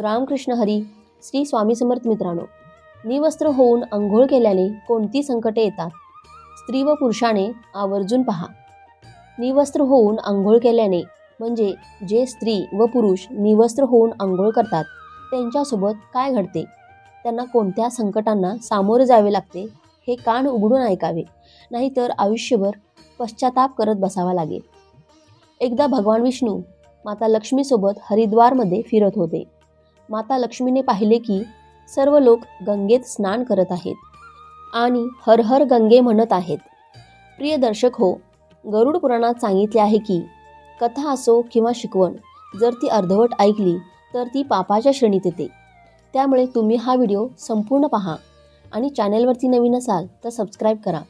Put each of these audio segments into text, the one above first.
रामकृष्ण हरी श्री स्वामी समर्थ मित्रांनो निवस्त्र होऊन आंघोळ केल्याने कोणती संकटे येतात? स्त्री व पुरुषाने आवर्जून पहा. निवस्त्र होऊन आंघोळ केल्याने म्हणजे जे स्त्री व पुरुष निवस्त्र होऊन आंघोळ करतात त्यांच्यासोबत काय घडते? त्यांना कोणत्या संकटांना सामोरे जावे लागते हे कान उघडून ऐकावे. नाहीतर आयुष्यभर पश्चाताप करत बसावा लागेल. एकदा भगवान विष्णू माता लक्ष्मीसोबत हरिद्वारमध्ये फिरत होते. माता लक्ष्मीने पाहिले की सर्व लोक गंगेत स्नान करत आहेत आणि हर हर गंगे म्हणत आहेत. प्रिय दर्शक हो गरुड पुराणात सांगितले आहे की कथा असो किंवा शिकवण जर ती अर्धवट ऐकली तर ती पापाच्या श्रेणीत येते. त्यामुळे तुम्ही हा व्हिडिओ संपूर्ण पहा आणि चॅनलवरती नवीन असाल तर सबस्क्राईब करा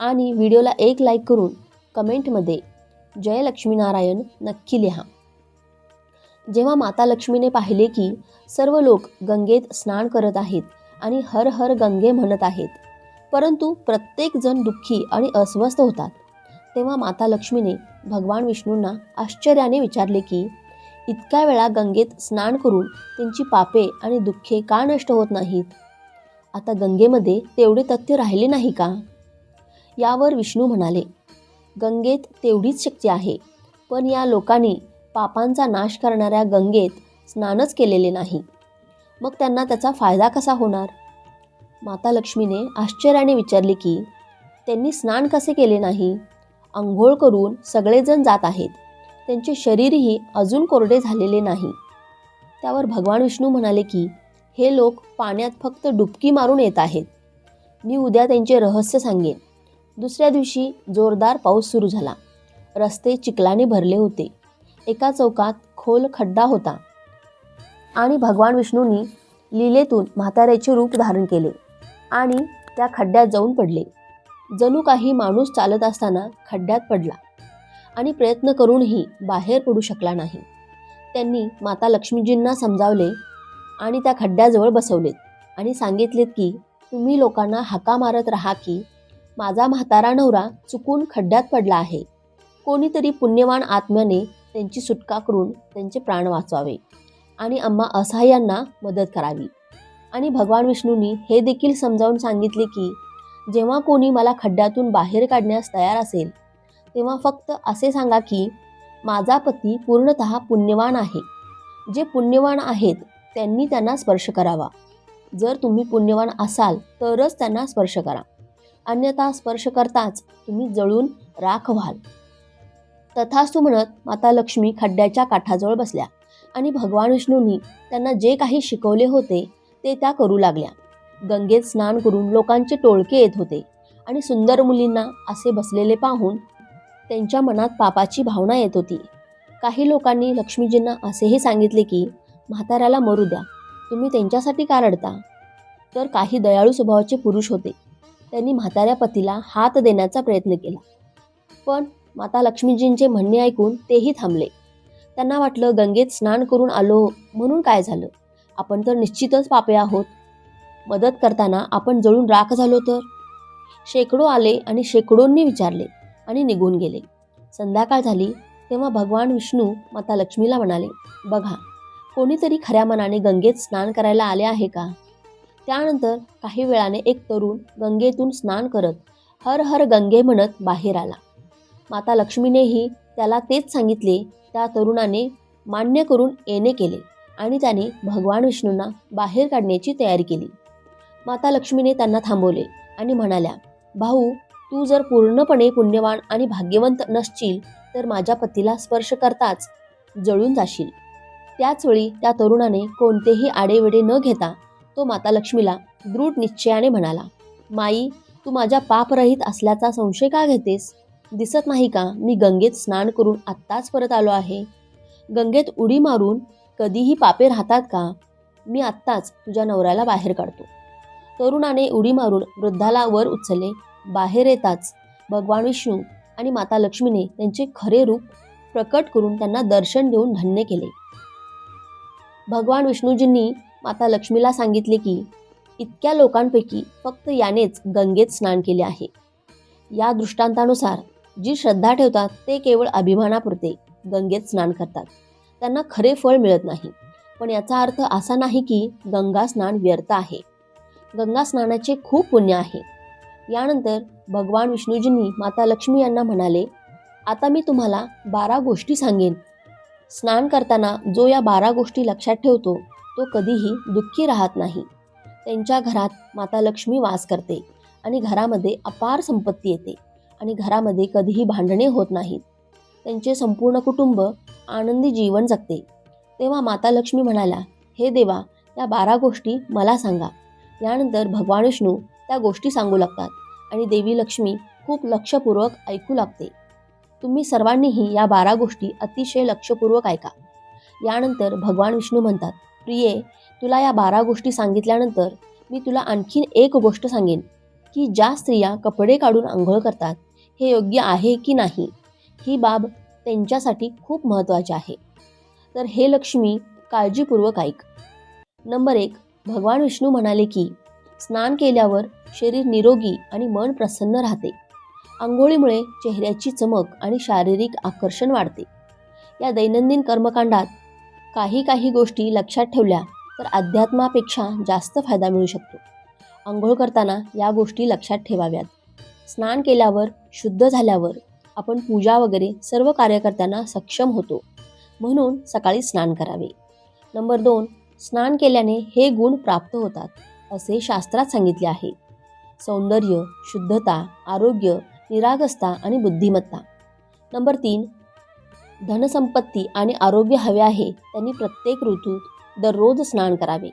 आणि व्हिडिओला एक लाईक करून कमेंटमध्ये जय लक्ष्मीनारायण नक्की लिहा. जेव्हा माता लक्ष्मीने पाहिले की सर्व लोक गंगेत स्नान करत आहेत आणि हर हर गंगे म्हणत आहेत परंतु प्रत्येकजण दुःखी आणि अस्वस्थ होतात तेव्हा माता लक्ष्मीने भगवान विष्णूंना आश्चर्याने विचारले की इतक्या वेळा गंगेत स्नान करून त्यांची पापे आणि दुःखे का नष्ट होत नाहीत? आता गंगेमध्ये तेवढे तथ्य राहिले नाही का? यावर विष्णू म्हणाले गंगेत तेवढीच शक्ती आहे पण या लोकांनी पापांचा नाश करणाऱ्या गंगेत स्नानच केलेले नाही. मग त्यांना त्याचा फायदा कसा होणार? माता लक्ष्मीने आश्चर्याने विचारले की त्यांनी स्नान कसे केले नाही? आंघोळ करून सगळेजण जात आहेत. त्यांचे शरीरही अजून कोरडे झालेले नाही. त्यावर भगवान विष्णू म्हणाले की हे लोक पाण्यात फक्त डुबकी मारून येत आहेत. मी उद्या त्यांचे रहस्य सांगेन. दुसऱ्या दिवशी जोरदार पाऊस सुरू झाला. रस्ते चिखलाने भरले होते. एका चौकात खोल खड्डा होता. आणि भगवान विष्णूंनी लीलेतून म्हाताऱ्याचे रूप धारण केले आणि त्या खड्ड्यात जाऊन पडले. जणू काही माणूस चालत असताना खड्ड्यात पडला आणि प्रयत्न करूनही बाहेर पडू शकला नाही. त्यांनी माता लक्ष्मीजींना समजावले आणि त्या खड्ड्याजवळ बसवलेत आणि सांगितलेत की तुम्ही लोकांना हाका मारत राहा की माझा म्हातारा नवरा चुकून खड्ड्यात पडला आहे. कोणीतरी पुण्यवान आत्म्याने त्यांची सुटका करून त्यांचे प्राण वाचवावे आणि आम्हा असहाय्यांना मदत करावी. आणि भगवान विष्णूंनी हे देखील समजावून सांगितले की जेव्हा कोणी मला खड्ड्यातून बाहेर काढण्यास तयार असेल तेव्हा फक्त असे सांगा की माझा पती पूर्णत पुण्यवान आहे. जे पुण्यवान आहेत त्यांनी त्यांना स्पर्श करावा. जर तुम्ही पुण्यवान असाल तरच त्यांना स्पर्श करा. अन्यथा स्पर्श करताच तुम्ही जळून राख व्हाल तथास्तू म्हणत माता लक्ष्मी खड्ड्याच्या काठाजवळ बसल्या आणि भगवान विष्णूंनी त्यांना जे काही शिकवले होते ते त्या करू लागल्या. गंगेत स्नान करून लोकांचे टोळके येत होते आणि सुंदर मुलींना असे बसलेले पाहून त्यांच्या मनात पापाची भावना येत होती. काही लोकांनी लक्ष्मीजींना असेही सांगितले की म्हाताऱ्याला मरू द्या. तुम्ही त्यांच्यासाठी का रडता? तर काही दयाळू स्वभावाचे पुरुष होते. त्यांनी म्हाताऱ्या पतीला हात देण्याचा प्रयत्न केला. पण माता लक्ष्मीजींचे म्हणणे ऐकून तेही थांबले. त्यांना वाटलं गंगेत स्नान करून आलो म्हणून काय झालं? आपण तर निश्चितच पापे आहोत. मदत करताना आपण जळून राख झालो तर? शेकडो आले आणि शेकडोंनी विचारले आणि निघून गेले. संध्याकाळ झाली तेव्हा भगवान विष्णू माता लक्ष्मीला म्हणाले बघा कोणीतरी खऱ्या मनाने गंगेत स्नान करायला आले आहे का? त्यानंतर काही वेळाने एक तरुण गंगेतून स्नान करत हर हर गंगे म्हणत बाहेर आला. माता लक्ष्मीनेही त्याला तेच सांगितले. त्या तरुणाने मान्य करून येणे केले आणि त्याने भगवान विष्णूंना बाहेर काढण्याची तयारी केली. माता लक्ष्मीने त्यांना थांबवले आणि म्हणाल्या भाऊ तू जर पूर्णपणे पुण्यवान आणि भाग्यवंत नसशील तर माझ्या पतीला स्पर्श करताच जळून जाशील. त्याचवेळी त्या तरुणाने कोणतेही आडेवेडे न घेता तो माता लक्ष्मीला दृढ निश्चयाने म्हणाला माई तू माझ्या पापरहित असल्याचा संशय का घेतेस? दिसत नाही का? मी गंगेत स्नान करून आत्ताच परत आलो आहे. गंगेत उडी मारून कधीही पापे राहतात का? मी आत्ताच तुझ्या नवऱ्याला बाहेर काढतो. तरुणाने उडी मारून वृद्धाला वर उचलले. बाहेर येताच भगवान विष्णू आणि माता लक्ष्मीने त्यांचे खरे रूप प्रकट करून त्यांना दर्शन देऊन धन्य केले. भगवान विष्णूजींनी माता लक्ष्मीला सांगितले की इतक्या लोकांपैकी फक्त यानेच गंगेत स्नान केले आहे. या दृष्टांतानुसार जी श्रद्धा ठेवतात ते केवळ अभिमानापुरते गंगेत स्नान करतात. त्यांना खरे फळ मिळत नाही. पण याचा अर्थ असा नाही की गंगा स्नान व्यर्थ आहे. गंगा स्नानाचे खूप पुण्य आहे. यानंतर भगवान विष्णूजींनी माता लक्ष्मी यांना म्हणाले आता मी तुम्हाला बारा गोष्टी सांगेन. स्नान करताना जो या बारा गोष्टी लक्षात ठेवतो तो कधीही दुःखी राहत नाही. त्यांच्या घरात माता लक्ष्मी वास करते आणि घरामध्ये अपार संपत्ती येते. आणि घरामध्ये कधीही भांडणे होत नाहीत. त्यांचे संपूर्ण कुटुंब आनंदी जीवन जगते. तेव्हा माता लक्ष्मी म्हणाल्या हे देवा या बारा गोष्टी मला सांगा. यानंतर भगवान विष्णू त्या गोष्टी सांगू लागतात आणि देवी लक्ष्मी खूप लक्षपूर्वक ऐकू लागते. तुम्ही सर्वांनीही या बारा गोष्टी अतिशय लक्षपूर्वक ऐका. यानंतर भगवान विष्णू म्हणतात प्रिये तुला या बारा गोष्टी सांगितल्यानंतर मी तुला आणखीन एक गोष्ट सांगेन की ज्या स्त्रिया कपडे काढून आंघोळ करतात हे योग्य आहे की नाही ही बाब त्यांच्यासाठी खूप महत्त्वाची आहे. तर हे लक्ष्मी काळजीपूर्वक ऐक. नंबर एक भगवान विष्णू म्हणाले की स्नान केल्यावर शरीर निरोगी आणि मन प्रसन्न राहते. आंघोळीमुळे चेहऱ्याची चमक आणि शारीरिक आकर्षण वाढते. या दैनंदिन कर्मकांडात काही काही गोष्टी लक्षात ठेवल्या तर अध्यात्मापेक्षा जास्त फायदा मिळू शकतो. आंघोळ करताना या गोष्टी लक्षात ठेवाव्यात. स्नान केल्यावर शुद्ध झाल्यावर आपण पूजा वगैरे सर्व कार्य करताना सक्षम होतो. म्हणून सकाळी स्नान करावे. नंबर दोन स्नान केल्याने हे गुण प्राप्त होतात असे शास्त्रात सांगितले आहे. सौंदर्य शुद्धता आरोग्य निरागसता आणि बुद्धिमत्ता. नंबर तीन धनसंपत्ती आणि आरोग्य हवे आहे त्यांनी प्रत्येक ऋतूत दररोज स्नान करावे.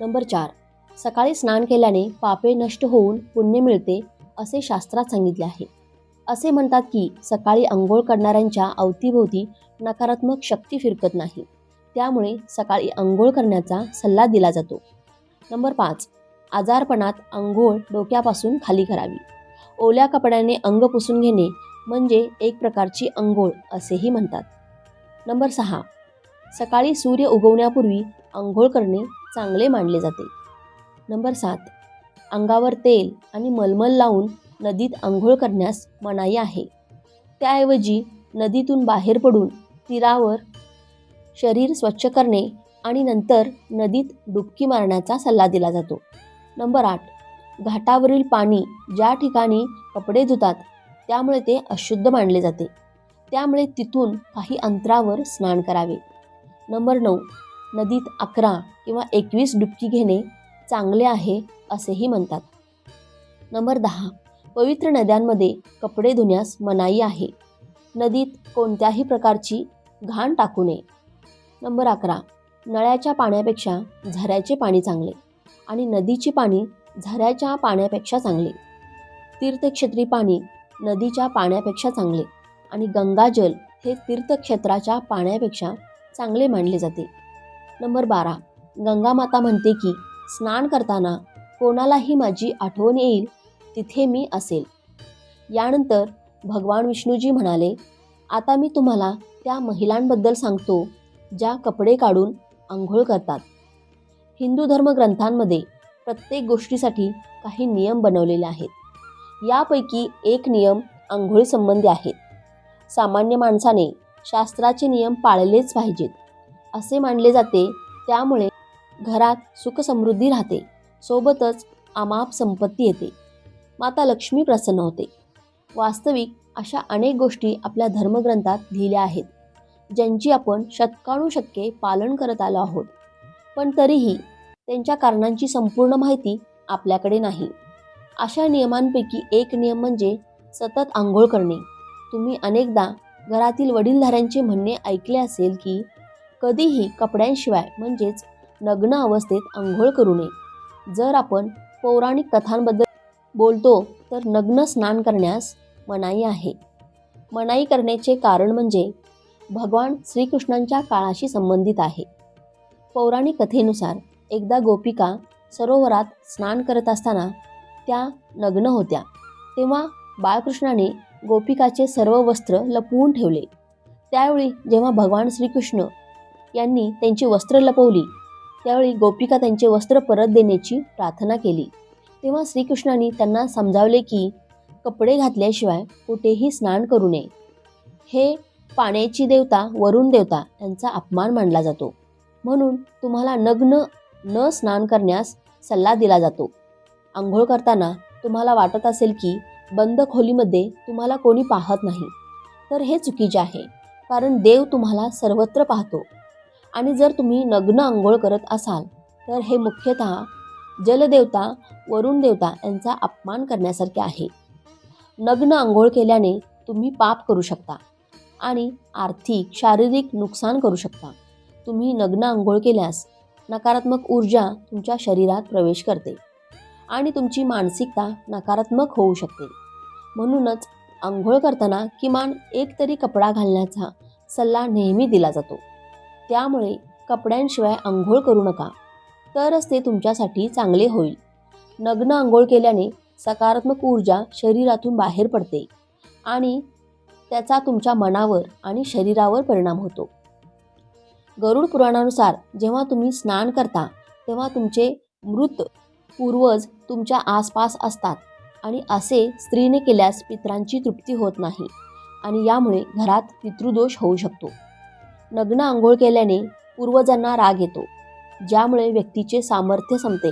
नंबर चार सकाळी स्नान केल्याने पापे नष्ट होऊन पुण्य मिळते असे शास्त्रात सांगितले आहे. असे म्हणतात की सकाळी आंघोळ करणाऱ्यांच्या अवतीभोवती नकारात्मक शक्ती फिरकत नाही. त्यामुळे सकाळी आंघोळ करण्याचा सल्ला दिला जातो. नंबर पाच. आजारपणात आंघोळ डोक्यापासून खाली करावी. ओल्या कपड्याने अंग पुसून घेणे म्हणजे एक प्रकारची अंघोळ असेही म्हणतात. नंबर सहा. सकाळी सूर्य उगवण्यापूर्वी आंघोळ करणे चांगले मानले जाते. नंबर सात. अंगावर तेल आणि मलमल लावून नदीत आंघोळ करण्यास मनाई आहे. त्याऐवजी नदीतून बाहेर पडून तीरावर शरीर स्वच्छ करणे आणि नंतर नदीत डुबकी मारण्याचा सल्ला दिला जातो. नंबर आठ. घाटावरील पाणी ज्या ठिकाणी कपडे धुतात त्यामुळे ते अशुद्ध मानले जाते. त्यामुळे तिथून काही अंतरावर स्नान करावे. नंबर नऊ. नदीत अकरा किंवा एकवीस डुबकी घेणे चांगले आहे असेही म्हणतात. नंबर दहा. पवित्र नद्यांमध्ये कपडे धुण्यास मनाई आहे. नदीत कोणत्याही प्रकारची घाण टाकू नये. नंबर अकरा. नळ्याच्या पाण्यापेक्षा झऱ्याचे पाणी चांगले आणि नदीचे पाणी झऱ्याच्या पाण्यापेक्षा चांगले. तीर्थक्षेत्री पाणी नदीच्या पाण्यापेक्षा चांगले आणि गंगाजल हे तीर्थक्षेत्राच्या पाण्यापेक्षा चांगले मानले जाते. नंबर बारा. गंगामाता म्हणते की स्नान करताना कोणालाही माझी आठवण येईल तिथे मी असेल. यानंतर भगवान विष्णूजी म्हणाले आता मी तुम्हाला त्या महिलांबद्दल सांगतो ज्या कपडे काढून आंघोळ करतात. हिंदू धर्मग्रंथांमध्ये प्रत्येक गोष्टीसाठी काही नियम बनवलेले आहेत. यापैकी एक नियम आंघोळीसंबंधी आहेत सामान्य माणसाने शास्त्राचे नियम पाळलेच पाहिजेत. असे मानले जाते त्यामुळे घरात सुखसमृद्धी राहते. सोबतच अमाप संपत्ती येते. माता लक्ष्मी प्रसन्न होते. वास्तविक अशा अनेक गोष्टी आपल्या धर्मग्रंथात लिहिल्या आहेत ज्यांची आपण शतकानुशतके पालन करत आलो आहोत. पण तरीही त्यांच्या कारणांची संपूर्ण माहिती आपल्याकडे नाही. अशा नियमांपैकी एक नियम म्हणजे सतत आंघोळ करणे. तुम्ही अनेकदा घरातील वडीलधाऱ्यांचे म्हणणे ऐकले असेल की कधीही कपड्यांशिवाय म्हणजेच नग्न अवस्थेत आंघोळ करू नये. जर आपण पौराणिक कथांबद्दल बोलतो तर नग्न स्नान करण्यास मनाई आहे. मनाई करण्याचे कारण म्हणजे भगवान श्रीकृष्णांच्या काळाशी संबंधित आहे. पौराणिक कथेनुसार एकदा गोपिका सरोवरात स्नान करत असताना त्या नग्न होत्या. तेव्हा बाळकृष्णाने गोपिकाचे सर्व वस्त्र लपवून ठेवले. त्यावेळी जेव्हा भगवान श्रीकृष्ण यांनी त्यांची वस्त्र लपवली त्यावेळी गोपिका त्यांचे वस्त्र परत देण्याची प्रार्थना केली. तेव्हा श्रीकृष्णाने त्यांना समजावले की कपडे घातल्याशिवाय कुठेही स्नान करू नये. हे पाण्याची देवता वरुण देवता यांचा अपमान मानला जातो. म्हणून तुम्हाला नग्न न स्नान करण्यास सल्ला दिला जातो. आंघोळ करताना तुम्हाला वाटत असेल की बंद खोलीमध्ये तुम्हाला कोणी पाहत नाही. तर हे चुकीचे आहे. कारण देव तुम्हाला सर्वत्र पाहतो. आणि जर तुम्ही नग्न आंघोळ करत असाल तर हे मुख्यतः जलदेवता वरुण देवता यांचा अपमान करण्यासारखे आहे. नग्न आंघोळ केल्याने तुम्ही पाप करू शकता आणि आर्थिक शारीरिक नुकसान करू शकता. तुम्ही नग्न आंघोळ केल्यास नकारात्मक ऊर्जा तुमच्या शरीरात प्रवेश करते आणि तुमची मानसिकता नकारात्मक होऊ शकते. म्हणूनच आंघोळ करताना किमान एक तरी कपडा घालण्याचा सल्ला नेहमी दिला जातो. त्यामुळे कपड्यांशिवाय आंघोळ करू नका. तरच ते तुमच्यासाठी चांगले होईल. नग्न आंघोळ केल्याने सकारात्मक ऊर्जा शरीरातून बाहेर पडते आणि त्याचा तुमच्या मनावर आणि शरीरावर परिणाम होतो. गरुड पुराणानुसार जेव्हा तुम्ही स्नान करता तेव्हा तुमचे मृत पूर्वज तुमच्या आसपास असतात आणि असे स्त्रीने केल्यास पित्रांची तृप्ती होत नाही आणि यामुळे घरात पितृदोष होऊ शकतो. नग्न आंघोळ केल्याने पूर्वजांना राग येतो ज्यामुळे व्यक्तीचे सामर्थ्य संपते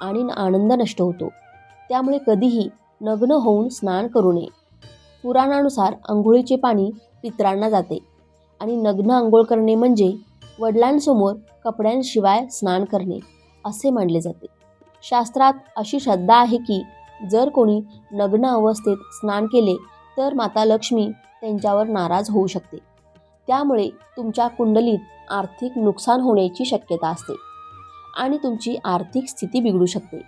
आणि आनंद नष्ट होतो. त्यामुळे कधीही नग्न होऊन स्नान करू नये. पुराणानुसार आंघोळीचे पाणी पित्रांना जाते आणि नग्न आंघोळ करणे म्हणजे वडिलांसमोर कपड्यांशिवाय स्नान करणे असे मानले जाते. शास्त्रात अशी श्रद्धा आहे की जर कोणी नग्न अवस्थेत स्नान केले तर माता लक्ष्मी त्यांच्यावर नाराज होऊ शकते. त्यामुळे तुमच्या कुंडलीत आर्थिक नुकसान होण्याची शक्यता असते आणि तुमची आर्थिक स्थिती बिघडू शकते.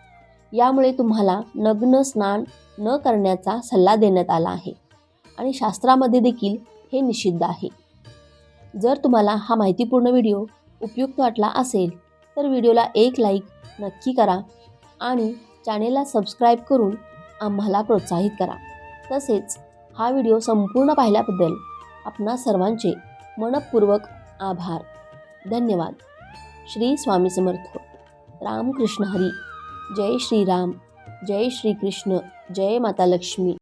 यामुळे तुम्हाला नग्न स्नान न करण्याचा सल्ला देण्यात आला आहे आणि शास्त्रामध्ये देखील हे निषिद्ध आहे. जर तुम्हाला हा माहितीपूर्ण व्हिडिओ उपयुक्त वाटला असेल तर व्हिडिओला एक लाईक नक्की करा आणि चॅनेलला सबस्क्राईब करून आम्हाला प्रोत्साहित करा. तसेच हा व्हिडिओ संपूर्ण पाहिल्याबद्दल आपणा सर्वांचे मनपूर्वक आभार. धन्यवाद. श्री स्वामी समर्थ. रामकृष्ण हरी. जय श्रीराम. जय श्रीकृष्ण. जय माता लक्ष्मी.